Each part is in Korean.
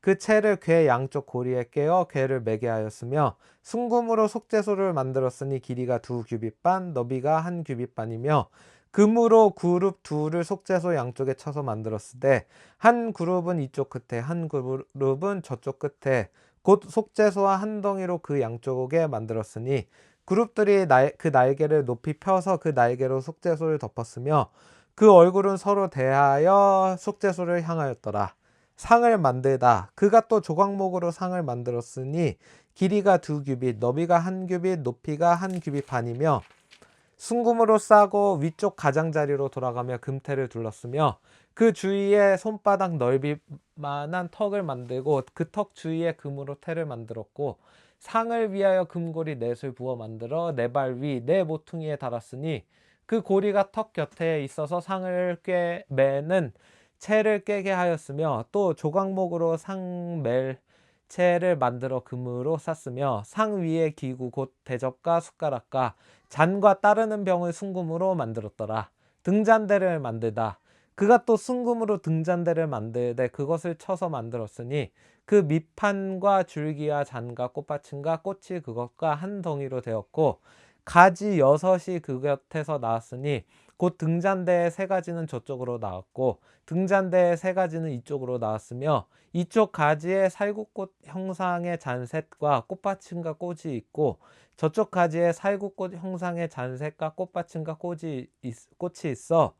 그 채를 궤 양쪽 고리에 깨어 궤를 매게 하였으며 순금으로 속죄소를 만들었으니 길이가 두 규빗 반 너비가 한 규빗 반이며 금으로 그룹 둘을 속죄소 양쪽에 쳐서 만들었을 때한 그룹은 이쪽 끝에 한 그룹은 저쪽 끝에 곧 속죄소와 한 덩이로 그 양쪽에 만들었으니 그룹들이 날, 그 날개를 높이 펴서 그 날개로 속죄소를 덮었으며 그 얼굴은 서로 대하여 속죄소를 향하였더라. 상을 만들다. 그가 또 조각목으로 상을 만들었으니 길이가 두 규빗, 너비가 한 규빗, 높이가 한 규빗 반이며 순금으로 싸고 위쪽 가장자리로 돌아가며 금태를 둘렀으며 그 주위에 손바닥 넓이만한 턱을 만들고 그 턱 주위에 금으로 태를 만들었고 상을 위하여 금고리 넷을 부어 만들어 네 발 위 네 모퉁이에 달았으니 그 고리가 턱 곁에 있어서 상을 꿰 매는 채를 깨게 하였으며 또 조각목으로 상멜 채를 만들어 금으로 쌌으며 상 위에 기구 곧 대접과 숟가락과 잔과 따르는 병을 순금으로 만들었더라. 등잔대를 만들다. 그가 또 순금으로 등잔대를 만들되 그것을 쳐서 만들었으니 그 밑판과 줄기와 잔과 꽃받침과 꽃이 그것과 한 덩이로 되었고 가지 여섯이 그 곁에서 나왔으니 곧 등잔대의 세 가지는 저쪽으로 나왔고 등잔대의 세 가지는 이쪽으로 나왔으며 이쪽 가지에 살구꽃 형상의 잔셋과 꽃받침과 꽃이 있고 저쪽 가지에 살구꽃 형상의 잔셋과 꽃받침과 꽃이, 있, 꽃이 있어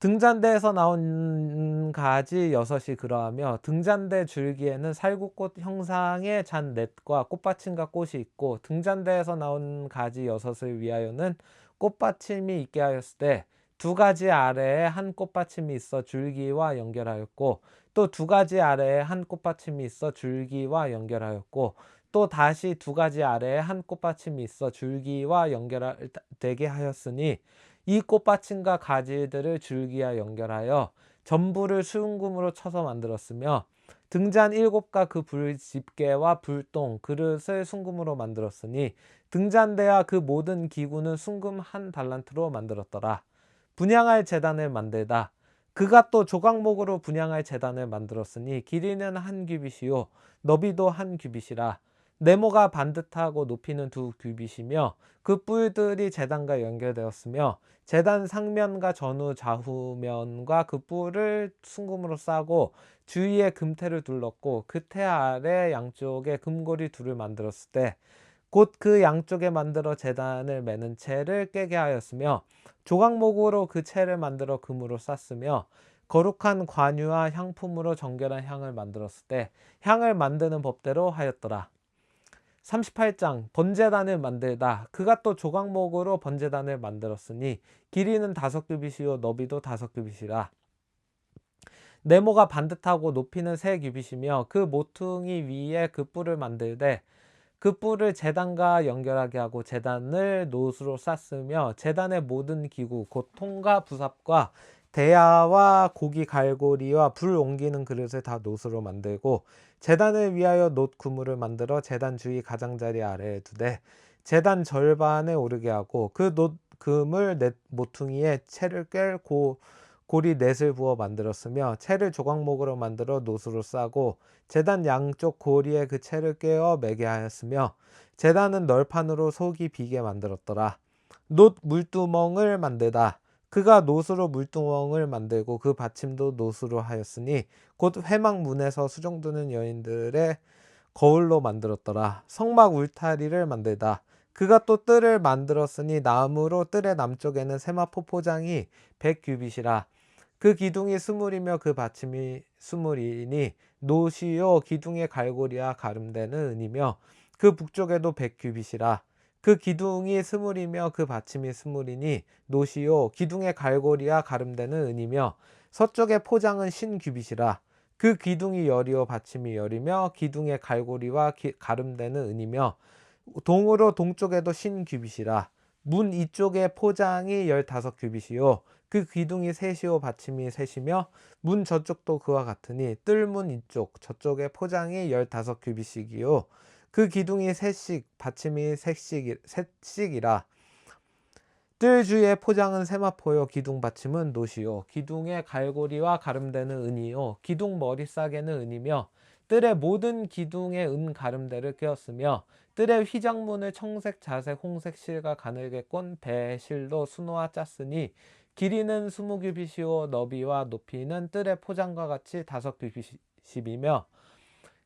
등잔대에서 나온 가지 여섯이 그러하며 등잔대 줄기에는 살구꽃 형상의 잔 넷과 꽃받침과 꽃이 있고 등잔대에서 나온 가지 여섯을 위하여는 꽃받침이 있게 하였을 때 두 가지 아래에 한 꽃받침이 있어 줄기와 연결하였고 또 두 가지 아래에 한 꽃받침이 있어 줄기와 연결하였고 또 다시 두 가지 아래에 한 꽃받침이 있어 줄기와 연결되게 하였으니 이 꽃받침과 가지들을 줄기와 연결하여 전부를 수은금으로 쳐서 만들었으며 등잔 일곱과 그 불집게와 불똥 그릇을 순금으로 만들었으니 등잔대와 그 모든 기구는 순금 한 달란트로 만들었더라. 분양할 재단을 만들다. 그가 또 조각목으로 분양할 재단을 만들었으니 길이는 한 규빗이요 너비도 한 규빗이라 네모가 반듯하고 높이는 두 규빗이며 그 뿔들이 재단과 연결되었으며 재단 상면과 전후 좌후면과 그 뿔을 순금으로 싸고 주위에 금태를 둘렀고 그 태 아래 양쪽에 금고리 둘을 만들었을 때 곧 그 양쪽에 만들어 재단을 매는 채를 깨게 하였으며 조각목으로 그 채를 만들어 금으로 쌌으며 거룩한 관유와 향품으로 정결한 향을 만들었을 때 향을 만드는 법대로 하였더라. 38장 번제단을 만들다. 그가 또 조각목으로 번제단을 만들었으니 길이는 다섯 규빗이요 너비도 다섯 규빗이라. 네모가 반듯하고 높이는 세 규빗이며 그 모퉁이 위에 그 뿔을 만들되 그 뿔을 재단과 연결하게 하고 재단을 노수로 쌌으며 재단의 모든 기구 곧 통과 부삽과 대야와 고기 갈고리와 불 옮기는 그릇을 다 노수로 만들고 재단을 위하여 놋 그물을 만들어 재단 주위 가장자리 아래에 두되 재단 절반에 오르게 하고 그놋 그물 넷 모퉁이에 채를 꿰고 고리 넷을 부어 만들었으며 채를 조각목으로 만들어 노수로 싸고 재단 양쪽 고리에 그 채를 꿰어 매게 하였으며 재단은 널판으로 속이 비게 만들었더라. 놋 물두멍을 만들다. 그가 노수로 물두멍을 만들고 그 받침도 노수로 하였으니 곧 회막문에서 수종드는 여인들의 거울로 만들었더라. 성막 울타리를 만들다. 그가 또 뜰을 만들었으니 나무로 뜰의 남쪽에는 세마 포 포장이 백 규빗이라. 그 기둥이 스물이며 그 받침이 스물이니 노시요 기둥의 갈고리와 가름되는 은이며 그 북쪽에도 백 규빗이라 그 기둥이 스물이며 그 받침이 스물이니 노시요 기둥의 갈고리와 가름되는 은이며 서쪽의 포장은 신 규빗이라 그 기둥이 열이요 받침이 열이며 기둥의 갈고리와 기, 가름되는 은이며 동으로 동쪽에도 신 규빗이라 문 이쪽에 포장이 열다섯 규빗이요 그 기둥이 셋이요 받침이 셋이며 문 저쪽도 그와 같으니 뜰문 이쪽 저쪽에 포장이 열다섯 규빗이기요 그 기둥이 셋씩 받침이 셋씩 셋씩이라. 뜰 주위의 포장은 세마포요. 기둥 받침은 노시요. 기둥의 갈고리와 가름대는 은이요. 기둥 머리 싸개는 은이며 뜰의 모든 기둥에 은 가름대를 꿰었으며 뜰의 휘장문을 청색, 자색, 홍색 실과 가늘게 꼰 배실로 수놓아 짰으니 길이는 스무 규빗이요. 너비와 높이는 뜰의 포장과 같이 다섯 규빗이며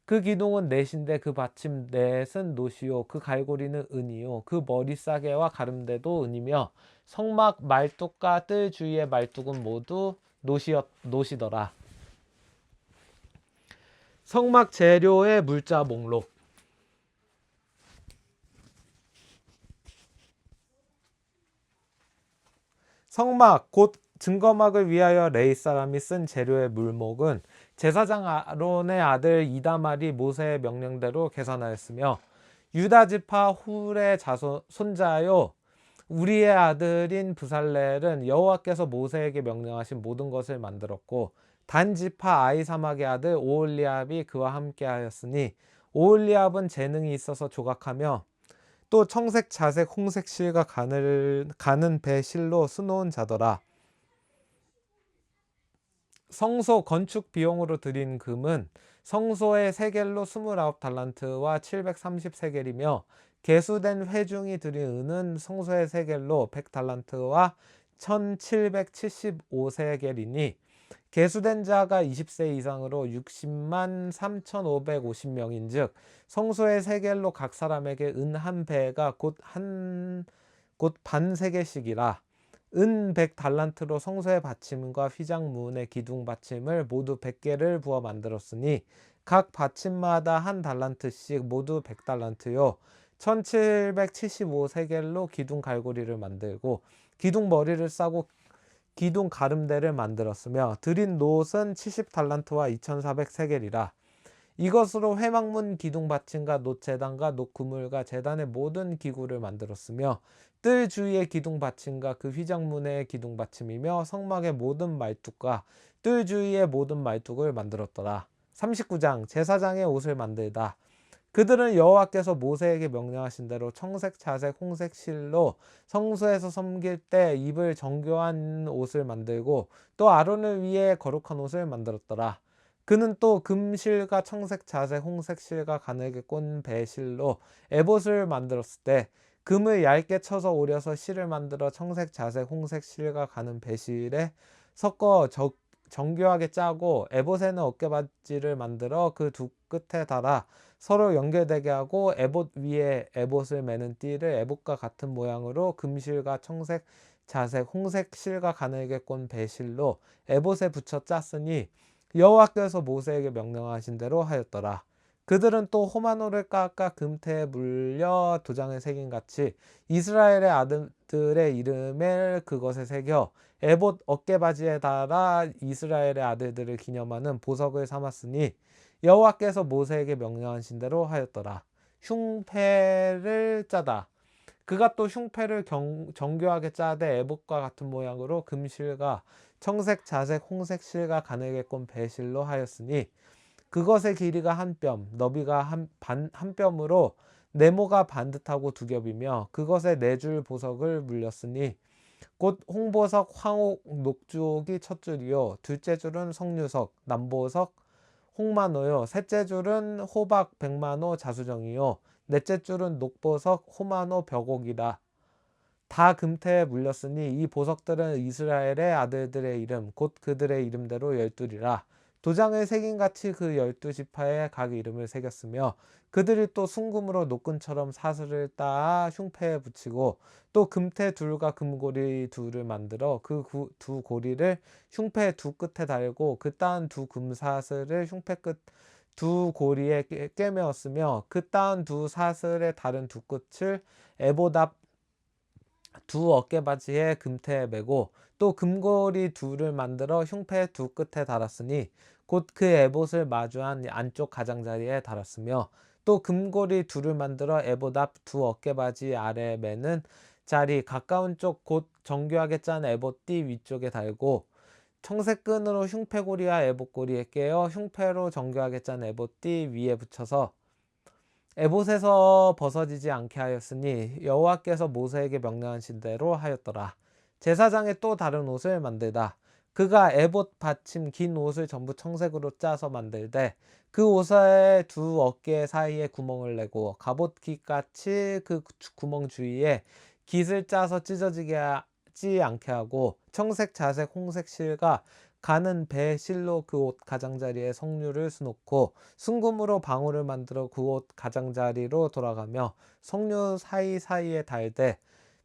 그 기둥은 넷인데 그 받침 넷은 노시요 그 갈고리는 은이요. 그 머리 싸개와 가름대도 은이며 성막 말뚝과 뜰 주위의 말뚝은 모두 노시였, 노시더라. 성막 재료의 물자 목록. 성막 곧 증거막을 위하여 레이 사람이 쓴 재료의 물목은 제사장 아론의 아들 이다말이 모세의 명령대로 계산하였으며 유다 지파 훌의 자손 손자요 우리의 아들인 부살렐은 여호와께서 모세에게 명령하신 모든 것을 만들었고 단 지파 아이사막의 아들 오올리압이 그와 함께하였으니 오올리압은 재능이 있어서 조각하며 또 청색, 자색, 홍색 실과 가늘, 가는 배 실로 수놓은 자더라. 성소 건축 비용으로 들인 금은 성소의 세겔로 29달란트와 730세겔이며 개수된 회중이 들인 은은 성소의 세겔로 100달란트와 1775세겔이니 개수된 자가 20세 이상으로 60만 3,550명인 즉 성소의 세겔로 각 사람에게 은 한 배가 곧 한 곧 반 세겔씩이라 은 100달란트로 성소의 받침과 휘장문의 기둥 받침을 모두 100개를 부어 만들었으니 각 받침마다 한 달란트씩 모두 100달란트요. 1775세겔로 기둥 갈고리를 만들고 기둥 머리를 싸고 기둥 가름대를 만들었으며 드린 노옷은 70달란트와 2400세겔이라. 이것으로 회막문 기둥 받침과 노재단과 노구물과 재단의 모든 기구를 만들었으며 뜰 주위의 기둥 받침과 그 휘장문의 기둥 받침이며 성막의 모든 말뚝과 뜰 주위의 모든 말뚝을 만들었더라. 39장 제사장의 옷을 만들다. 그들은 여호와께서 모세에게 명령하신 대로 청색, 자색, 홍색 실로 성소에서 섬길 때 입을 정교한 옷을 만들고 또 아론을 위해 거룩한 옷을 만들었더라. 그는 또 금실과 청색, 자색, 홍색 실과 가늘게 꼰 배실로 에봇을 만들었을 때 금을 얇게 쳐서 오려서 실을 만들어 청색, 자색, 홍색 실과 가는 배실에 섞어 적, 정교하게 짜고 에봇에는 어깨바지를 만들어 그 두 끝에 달아 서로 연결되게 하고 에봇 위에 에봇을 매는 띠를 에봇과 같은 모양으로 금실과 청색, 자색, 홍색 실과 가늘게 꼰 배실로 에봇에 붙여 짰으니 여호와께서 모세에게 명령하신 대로 하였더라. 그들은 또 호마노를 깎아 금태에 물려 도장을 새긴 같이 이스라엘의 아들들의 이름을 그것에 새겨 에봇 어깨바지에 달아 이스라엘의 아들들을 기념하는 보석을 삼았으니 여호와께서 모세에게 명령하신 대로 하였더라. 흉패를 짜다. 그가 또 흉패를 경, 정교하게 짜되 에봇과 같은 모양으로 금실과 청색, 자색, 홍색 실과 가늘게 꼰 배실로 하였으니 그것의 길이가 한 뼘, 너비가 한, 반, 한 뼘으로 네모가 반듯하고 두 겹이며 그것에 네 줄 보석을 물렸으니 곧 홍보석, 황옥, 녹주옥이 첫 줄이요. 둘째 줄은 석류석, 남보석, 홍만호요. 셋째 줄은 호박, 백만호, 자수정이요. 넷째 줄은 녹보석, 호만호, 벽옥이다. 다 금태에 물렸으니 이 보석들은 이스라엘의 아들들의 이름 곧 그들의 이름대로 열둘이라 도장을 새긴 같이 그 열두 지파에 각 이름을 새겼으며 그들이 또 순금으로 노끈처럼 사슬을 따 흉패에 붙이고 또 금태 둘과 금고리 둘을 만들어 그 두 고리를 흉패 두 끝에 달고 그 따은 두 금사슬을 흉패 끝 두 고리에 꿰매었으며 그 따은 두 사슬의 다른 두 끝을 에보답 두 어깨바지에 금태에 매고 또 금고리 둘을 만들어 흉패 두 끝에 달았으니 곧 그 에봇을 마주한 안쪽 가장자리에 달았으며 또 금고리 둘을 만들어 에봇 앞 두 어깨바지 아래 매는 자리 가까운 쪽 곧 정교하게 짠 에봇 띠 위쪽에 달고 청색 끈으로 흉패고리와 에봇고리에 깨어 흉패로 정교하게 짠 에봇 띠 위에 붙여서 에봇에서 벗어지지 않게 하였으니 여호와께서 모세에게 명령하신 대로 하였더라. 제사장의 또 다른 옷을 만들다. 그가 에봇 받침 긴 옷을 전부 청색으로 짜서 만들되 그 옷의 두 어깨 사이에 구멍을 내고 갑옷 깃같이 그 구멍 주위에 깃을 짜서 찢어지게 하지 않게 하고 청색, 자색, 홍색 실과 가는 배 실로 그 옷 가장자리에 석류를 수놓고 순금으로 방울을 만들어 그 옷 가장자리로 돌아가며 석류 사이사이에 달되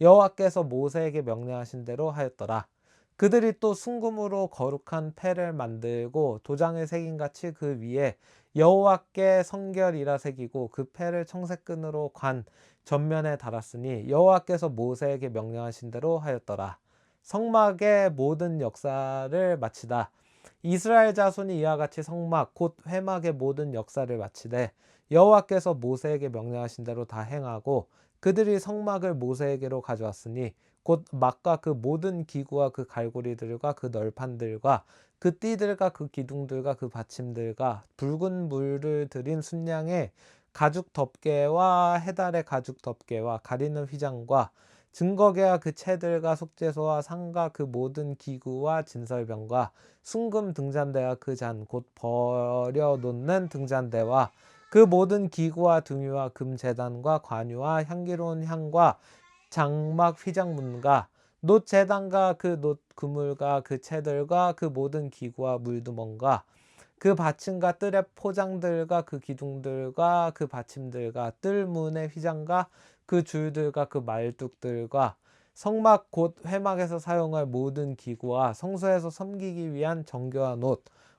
여호와께서 모세에게 명령하신 대로 하였더라. 그들이 또 순금으로 거룩한 패를 만들고 도장을 새긴 같이 그 위에 여호와께 성결이라 새기고 그 패를 청색끈으로 관 전면에 달았으니 여호와께서 모세에게 명령하신 대로 하였더라. 성막의 모든 역사를 마치다. 이스라엘 자손이 이와 같이 성막 곧 회막의 모든 역사를 마치되 여호와께서 모세에게 명령하신 대로 다 행하고 그들이 성막을 모세에게로 가져왔으니 곧 막과 그 모든 기구와 그 갈고리들과 그 널판들과 그 띠들과 그 기둥들과 그 받침들과 붉은 물을 들인 순양의 가죽 덮개와 해달의 가죽 덮개와 가리는 휘장과 증거계와 그 채들과 속죄소와 상과 그 모든 기구와 진설병과 순금 등잔대와 그 잔 곧 버려놓는 등잔대와 그 모든 기구와 등유와 금 재단과 관유와 향기로운 향과 장막 휘장문과 놋 재단과 그 놋 그물과 그 채들과 그 모든 기구와 물두멍과 그 받침과 뜰의 포장들과 그 기둥들과 그 받침들과 뜰문의 휘장과 그 줄들과 그 말뚝들과 성막 곧 회막에서 사용할 모든 기구와 성소에서 섬기기 위한 정교한 옷,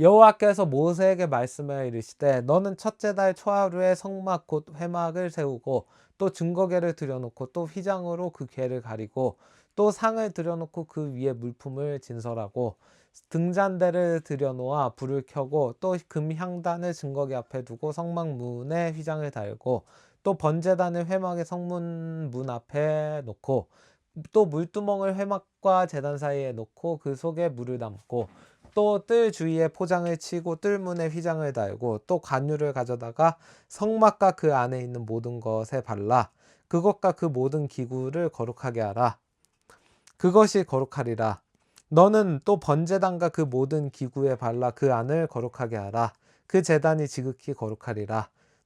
여호와께서 모세에게 말씀하여 이르시되 너는 첫째 달 초하루에 성막 곧 회막을 세우고 또 증거계를 들여놓고 또 휘장으로 그 궤를 가리고 또 상을 들여놓고 그 위에 물품을 진설하고 등잔대를 들여놓아 불을 켜고 또 금향단을 증거계 앞에 두고 성막문에 휘장을 달고 또 번제단을 회막의 성문 문 앞에 놓고 또 물두멍을 회막과 재단 사이에 놓고 그 속에 물을 담고 또 뜰 주위에 포장을 치고 뜰문에 휘장을 달고 또 관유를 가져다가 성막과 그 안에 있는 모든 것에 발라 그것과 그 모든 기구를 거룩하게 하라. 그것이 거룩하리라. 너는 또 번제단과 그 모든 기구에 발라 그 안을 거룩하게 하라. 그 재단이 지극히 거룩하리라.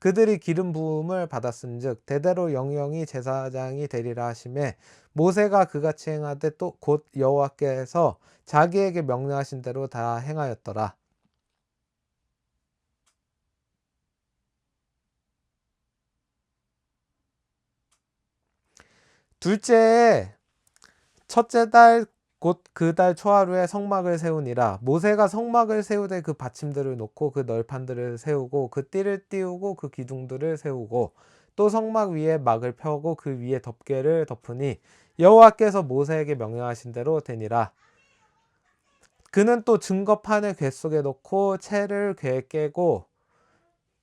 그들이 기름 부음을 받았은즉 대대로 영영이 제사장이 되리라 하심에 모세가 그같이 행하되 또 곧 여호와께서 자기에게 명령하신 대로 다 행하였더라. 둘째에 첫째 달 곧 그 달 초하루에 성막을 세우니라. 모세가 성막을 세우되 그 받침들을 놓고 그 널판들을 세우고 그 띠를 띄우고 그 기둥들을 세우고 또 성막 위에 막을 펴고 그 위에 덮개를 덮으니 여호와께서 모세에게 명령하신 대로 되니라. 그는 또 증거판을 궤 속에 넣고 채를 궤에 깨고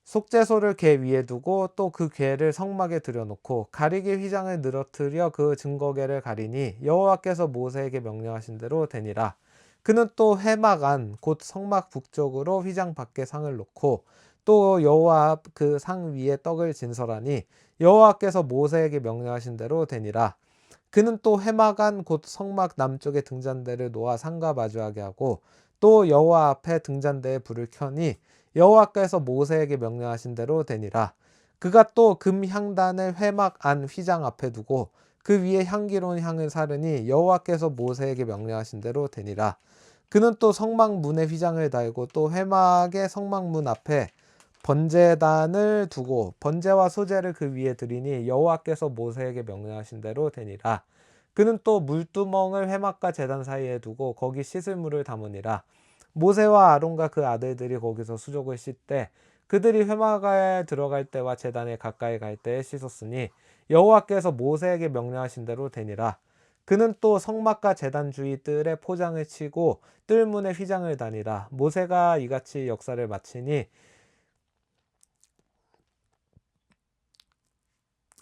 속죄소를 궤 위에 두고 또 그 궤를 성막에 들여놓고 가리개 휘장을 늘어뜨려 그 증거궤를 가리니 여호와께서 모세에게 명령하신 대로 되니라. 그는 또 회막 안 곧 성막 북쪽으로 휘장 밖에 상을 놓고 또 여호와 앞그상 위에 떡을 진설하니 여호와께서 모세에게 명령하신 대로 되니라. 그는 또 회막 안 곧 성막 남쪽에 등잔대를 놓아 상과 마주하게 하고 또 여호와 앞에 등잔대에 불을 켜니 여호와께서 모세에게 명령하신 대로 되니라. 그가 또 금 향단을 회막 안 휘장 앞에 두고 그 위에 향기로운 향을 사르니 여호와께서 모세에게 명령하신 대로 되니라. 그는 또 성막 문에 휘장을 달고 또 회막의 성막 문 앞에 번제단을 두고 번제와 소제를 그 위에 드리니 여호와께서 모세에게 명령하신 대로 되니라. 그는 또 물두멍을 회막과 제단 사이에 두고 거기 씻을 물을 담으니라. 모세와 아론과 그 아들들이 거기서 수족을 씻되 그들이 회막에 들어갈 때와 제단에 가까이 갈 때에 씻었으니 여호와께서 모세에게 명령하신 대로 되니라. 그는 또 성막과 제단 주위 뜰에 포장을 치고 뜰문에 휘장을 다니라. 모세가 이같이 역사를 마치니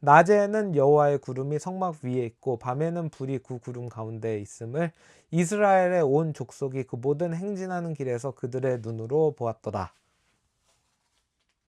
낮에는 여호와의 구름이 성막 위에 있고 밤에는 불이 그 구름 가운데에 있음을 이스라엘의 온 족속이 그 모든 행진하는 길에서 그들의 눈으로 보았더라.